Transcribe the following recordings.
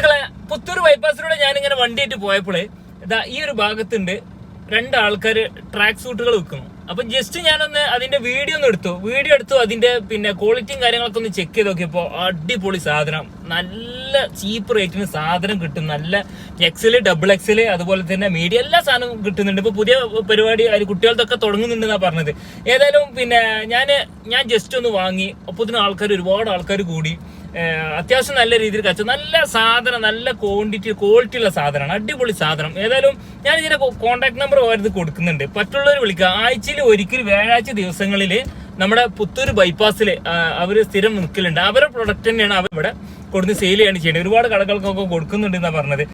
സുഹൃത്തുക്കളെ പുത്തൂർ ബൈപ്പാസിലൂടെ ഞാൻ ഇങ്ങനെ വണ്ടിയായിട്ട് പോയപ്പോഴേ ഇതാ ഈ ഒരു ഭാഗത്തുണ്ട് രണ്ടാൾക്കാർ ട്രാക്ക് സൂട്ടുകൾ വെക്കുന്നു. അപ്പൊ ജസ്റ്റ് ഞാനൊന്ന് അതിന്റെ വീഡിയോ ഒന്ന് എടുത്തു. വീഡിയോ എടുത്തു അതിന്റെ പിന്നെ ക്വാളിറ്റിയും കാര്യങ്ങളൊക്കെ ഒന്ന് ചെക്ക് ചെയ്ത് നോക്കിയപ്പോ അടിപൊളി സാധനം. നല്ല ചീപ്പ് റേറ്റിന് സാധനം കിട്ടും. നല്ല എക്സൽ ഡബിൾ എക്സൽ അതുപോലെ തന്നെ മീഡിയ എല്ലാ സാധനവും കിട്ടുന്നുണ്ട്. ഇപ്പൊ പുതിയ പരിപാടി അതിൽ കുട്ടികൾക്കൊക്കെ തുടങ്ങുന്നുണ്ടെന്നാ പറഞ്ഞത്. ഏതായാലും പിന്നെ ഞാൻ ഞാൻ ജസ്റ്റ് ഒന്ന് വാങ്ങി. അപ്പൊ ആൾക്കാർ ഒരുപാട് ആൾക്കാർ കൂടി. അത്യാവശ്യം നല്ല രീതിയിൽ കച്ച നല്ല സാധനം നല്ല ക്വാണ്ടിറ്റി ക്വാളിറ്റി ഉള്ള സാധനമാണ്. അടിപൊളി സാധനം. ഏതായാലും ഞാൻ ഇതിന്റെ കോൺടാക്ട് നമ്പർ ഓരോ കൊടുക്കുന്നുണ്ട്. മറ്റുള്ളവർ വിളിക്കുക. ആഴ്ചയിൽ ഒരിക്കൽ വ്യാഴാഴ്ച ദിവസങ്ങളിൽ നമ്മുടെ പുത്തൂർ ബൈപ്പാസിൽ അവർ സ്ഥിരം നിൽക്കലുണ്ട്. അവരുടെ പ്രൊഡക്റ്റ് തന്നെയാണ് അവർ ഇവിടെ കൊടുത്ത് സെയിൽ ചെയ്യാണ് ചെയ്യുന്നത്. ഒരുപാട് കടകൾക്കൊക്കെ കൊടുക്കുന്നുണ്ട് എന്നാണ് പറഞ്ഞത്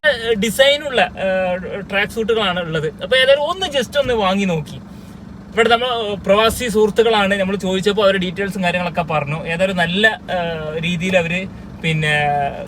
ഡിസൈനുള്ള ട്രാക്ക് സൂട്ടുകളാണ് ഉള്ളത്. അപ്പൊ ഏതായാലും ഒന്ന് ജസ്റ്റ് ഒന്ന് വാങ്ങി നോക്കി. ഇവിടെ നമ്മൾ പ്രവാസി സുഹൃത്തുക്കളാണ് നമ്മൾ ചോദിച്ചപ്പോൾ അവരുടെ ഡീറ്റെയിൽസും കാര്യങ്ങളൊക്കെ പറഞ്ഞു. ഏതായാലും നല്ല രീതിയിൽ അവർ പിന്നെ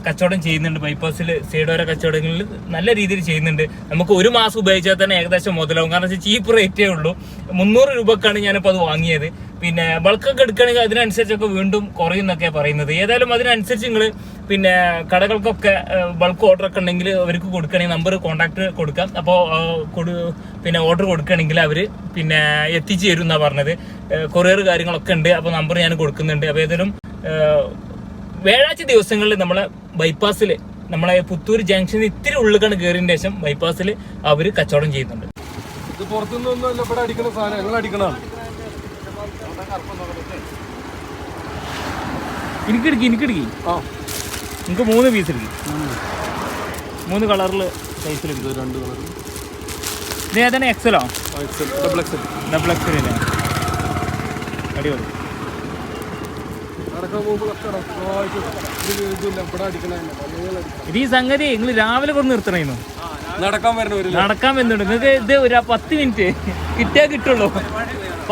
കച്ചവടം ചെയ്യുന്നുണ്ട്. ബൈപ്പാസിൽ സൈഡോര കച്ചവടങ്ങളിൽ നല്ല രീതിയിൽ ചെയ്യുന്നുണ്ട്. നമുക്ക് ഒരു മാസം ഉപയോഗിച്ചാൽ തന്നെ ഏകദേശം മുതലാവും. കാരണം വെച്ചാൽ ചീപ്പ് റേറ്റേ ഉള്ളൂ. മുന്നൂറ് രൂപക്കാണ് ഞാനിപ്പോൾ അത് വാങ്ങിയത്. പിന്നെ ബൾക്കൊക്കെ എടുക്കുകയാണെങ്കിൽ അതിനനുസരിച്ചൊക്കെ വീണ്ടും കുറയുന്നൊക്കെ പറയുന്നത്. ഏതായാലും അതിനനുസരിച്ച് നിങ്ങൾ പിന്നെ കടകൾക്കൊക്കെ ബൾക്ക് ഓർഡർ ഒക്കെ ഉണ്ടെങ്കിൽ അവർക്ക് കൊടുക്കുകയാണെങ്കിൽ നമ്പർ കോൺടാക്ട് കൊടുക്കാം. അപ്പോൾ പിന്നെ ഓർഡർ കൊടുക്കുകയാണെങ്കിൽ അവർ പിന്നെ എത്തിച്ചു തരും എന്നാണ് പറഞ്ഞത്. കൊറിയർ കാര്യങ്ങളൊക്കെ ഉണ്ട്. അപ്പോൾ നമ്പർ ഞാൻ കൊടുക്കുന്നുണ്ട്. അപ്പോൾ ഏതായാലും വ്യാഴാഴ്ച ദിവസങ്ങളിൽ നമ്മളെ ബൈപ്പാസിൽ നമ്മളെ പുത്തൂർ ജംഗ്ഷനിൽ ഇത്തിരി ഉള്ളിലാണ് കയറിയതിന് ശേഷം ബൈപ്പാസിൽ അവർ കച്ചവടം ചെയ്യുന്നുണ്ട്. ഇത് പുറത്തുനിന്നൊന്നും ഇവിടെ അടിക്കണ സാധനം ഞങ്ങൾ അടിക്കണതാണ്. എനിക്കെടുക്കി എനിക്കെടുക്കി ആ. എനിക്ക് മൂന്ന് പീസ് എടുക്കും മൂന്ന് കളറിൽ സൈസിൽ എടുക്കും രണ്ട് കളർ ഇത് ഏതാണ്? എക്സലോ XL double XL double XL അടിപൊളി. ഇത് ഈ സംഗതി നിങ്ങൾ രാവിലെ കൊണ്ട് നിർത്തണേന്നു? നടക്കാൻ വരണ നടക്കാൻ വരുന്നുണ്ട് നിങ്ങൾക്ക് ഇത് ഒരു പത്ത് മിനിറ്റ് കിട്ടിയാ കിട്ടുള്ളൂ.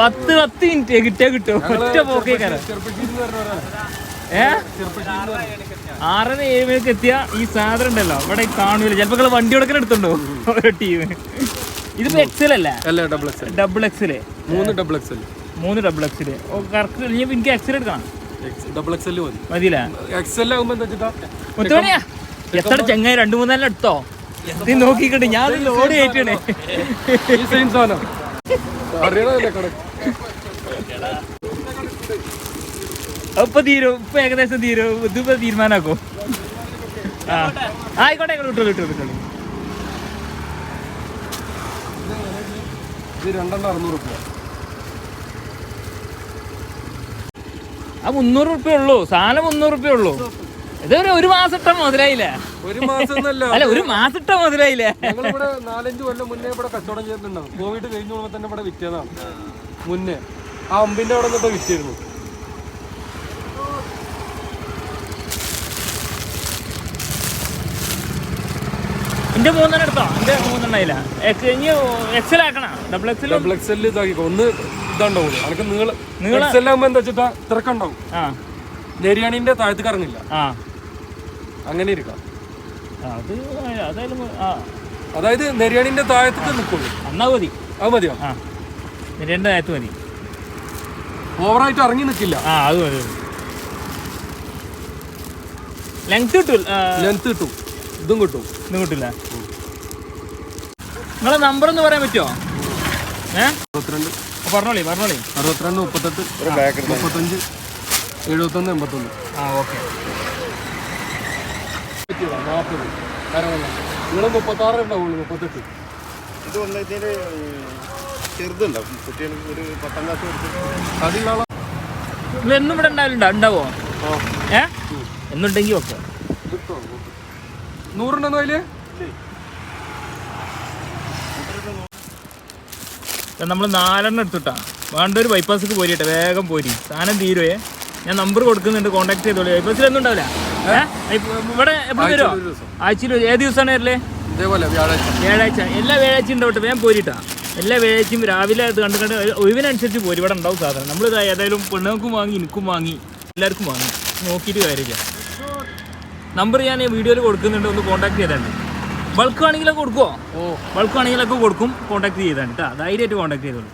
പത്ത് പത്ത് മിനിറ്റ് കിട്ടിയാ കിട്ടും ഒറ്റ പോക്കേ കര ആറര ഏഴ് മണിക്ക് എത്തിയ ഈ സാധനം ഉണ്ടല്ലോ. ഇവിടെ കാണൂല. ചിലപ്പോ നിങ്ങൾ വണ്ടി കൊടുക്കാൻ എടുത്തുണ്ടോ? ഓരോ ടീം. ഇതിപ്പോ എക്സൽ അല്ലേ? അല്ല ഡബിൾ എക്സൽ ഡബിൾ എക്സൽ മൂന്ന് ഡബിൾ എക്സൽ മൂന്ന് ഡബിൾ എക്സൽ ഓ കറക്റ്റ് എനിക്ക് എക്സൽ എടുക്കണം. ഡബിൾ എക്സൽ മതി. മതിയില്ല? എക്സൽ ആകുമ്പോ എന്താ വെച്ചിട്ടാ മുത്തോണിയാ എത്ര ചെങ്ങായി രണ്ടു മൂന്നാലും എടുത്തോ? നീ നോക്കിക്കട്ടെ ഞാൻ ലോഡ് കയറ്റണേ സെയിം സാധനം. ഇപ്പൊ തീരും ഇപ്പൊ ഏകദേശം തീരും ഇതിപ്പോ തീരുമാനാക്കോ. ആ ആയിക്കോട്ടെ നിങ്ങൾ വിട്ടോളൂ വിട്ടോളൂ വിട്ടോളൂ. ഇത് രണ്ടെണ്ണം അറുന്നൂറ് രൂപ ആ മുന്നൂറ് റുപ്യ ഉള്ളൂ. സാധനം മുന്നൂറ് റുപ്യ ഉള്ളൂ. ഇതൊരു ഒരു മാസത്തെ മുതലായില്ലേ. ഒരു മാസം അല്ല ഒരു മാസത്തെ മുതലായില്ലേ. ഞങ്ങളിവിടെ നാലഞ്ച് കൊല്ലം മുന്നേ ഇവിടെ കച്ചവടം ചെയ്തിട്ടുണ്ടാവും കോവിഡ് കഴിഞ്ഞ പോലെ തന്നെ ഇവിടെ വിറ്റതാണ്. മുന്നേ. ആ അമ്പിന്റെ അവിടെ നിന്നിട്ട് വിറ്റിരുന്നു. എന്റെ മൂന്നെണ്ണം എടുത്തോ? എന്റെ മൂന്നെണ്ണം ഇല്ല ഇനി എക്സൽ ആക്കണ? ഡബിൾ എക്സൽ ഡബിൾ എക്സൽ ഇതാക്കിക്കോ ഒന്ന് ഇതാണ്ടാവും അനക്ക് നീള നീളം- എക്സൽ ആകുമ്പോ എന്താ വെച്ചിട്ടാ? തിരക്കുണ്ടാവും. ആ. നെരിയാണിന്റെ താഴത്തേക്ക് ഇറങ്ങില്ല ആ. അങ്ങനെ ഇരിക്കാം. അതായത് നെരിയാണിന്റെ താഴത്തേക്ക് നിൽക്കുള്ളൂ എന്നാ മതി. അത് മതിയോ? രണ്ട് നേരത്ത് മതി. ഓവറായിട്ട് ഇറങ്ങി നിൽക്കില്ല ആ അത് മതി ലെങ്ത് കിട്ടൂല ലെങ്ത് കിട്ടും. ഇതും കിട്ടും. ഇതും കിട്ടില്ല നിങ്ങളെ നമ്പർ ഒന്ന് പറയാൻ പറ്റുമോ ഏ? അറുപത്തിരണ്ട് പറഞ്ഞോളി പറഞ്ഞോളി. അറുപത്തിരണ്ട് മുപ്പത്തെട്ട് മുപ്പത്തഞ്ച് എഴുപത്തൊന്ന് എൺപത്തൊന്ന്. ആ ഓക്കെ. നാൽപ്പത് നിങ്ങൾ മുപ്പത്താറ് ഉണ്ടാവുള്ളൂ മുപ്പത്തെട്ട്? ഇത് വന്ന് ഇതിന് ചെറുതുണ്ടാവും കുട്ടികൾ ഒരു പത്താം ക്ലാസ് എന്നും ഇവിടെ ഉണ്ടാവില്ല ഉണ്ടാവോ? ഏ? എന്നുണ്ടെങ്കിൽ ഓക്കെ? നൂറുണ്ടെന്നോ അതിൽ? നമ്മൾ നാലെണ്ണം എടുത്തിട്ടാണ് വേണ്ട ഒരു ബൈപ്പാസിക്ക് പോരിട്ടെ വേഗം പോരി. സാധനം തീരുവേ. ഞാൻ നമ്പർ കൊടുക്കുന്നുണ്ട് കോൺടാക്ട് ചെയ്തോളൂ. ബൈപ്പാസിൽ ഒന്നും ഉണ്ടാവില്ല ഇവിടെ എപ്പോഴും വരുമോ ആഴ്ചയിൽ ഏത് ദിവസമാണ് വരല്ലേ ഇതേപോലെ വ്യാഴാഴ്ച. വ്യാഴാഴ്ച. എല്ലാ വ്യാഴാഴ്ചയും ഉണ്ടാവട്ടെ വേഗം പോരിട്ടാ. എല്ലാ വ്യാഴാഴ്ചയും രാവിലെ അത് കണ്ട് കണ്ട് ഒഴിവിനനുസരിച്ച് പോരി. ഇവിടെ ഉണ്ടാവും സാധനം. നമ്മൾ ഇത് ഏതായാലും പെണ്ണുങ്ങൾക്കും വാങ്ങി എനിക്കും വാങ്ങി എല്ലാവർക്കും വാങ്ങി. നോക്കിയിട്ട് കാര്യമില്ല. നമ്പർ ഞാൻ വീഡിയോയിൽ കൊടുക്കുന്നുണ്ട് ഒന്ന് കോൺടാക്ട് ചെയ്താണ്ട് ബൾക്ക് ആണെങ്കിലൊക്കെ കൊടുക്കുമോ ഓ. ബൾക്ക് ആണെങ്കിലൊക്കെ കൊടുക്കും. കോൺടാക്ട് ചെയ്താണ് കേട്ടോ ധൈര്യമായിട്ട് കോൺടാക്ട് ചെയ്തോളൂ.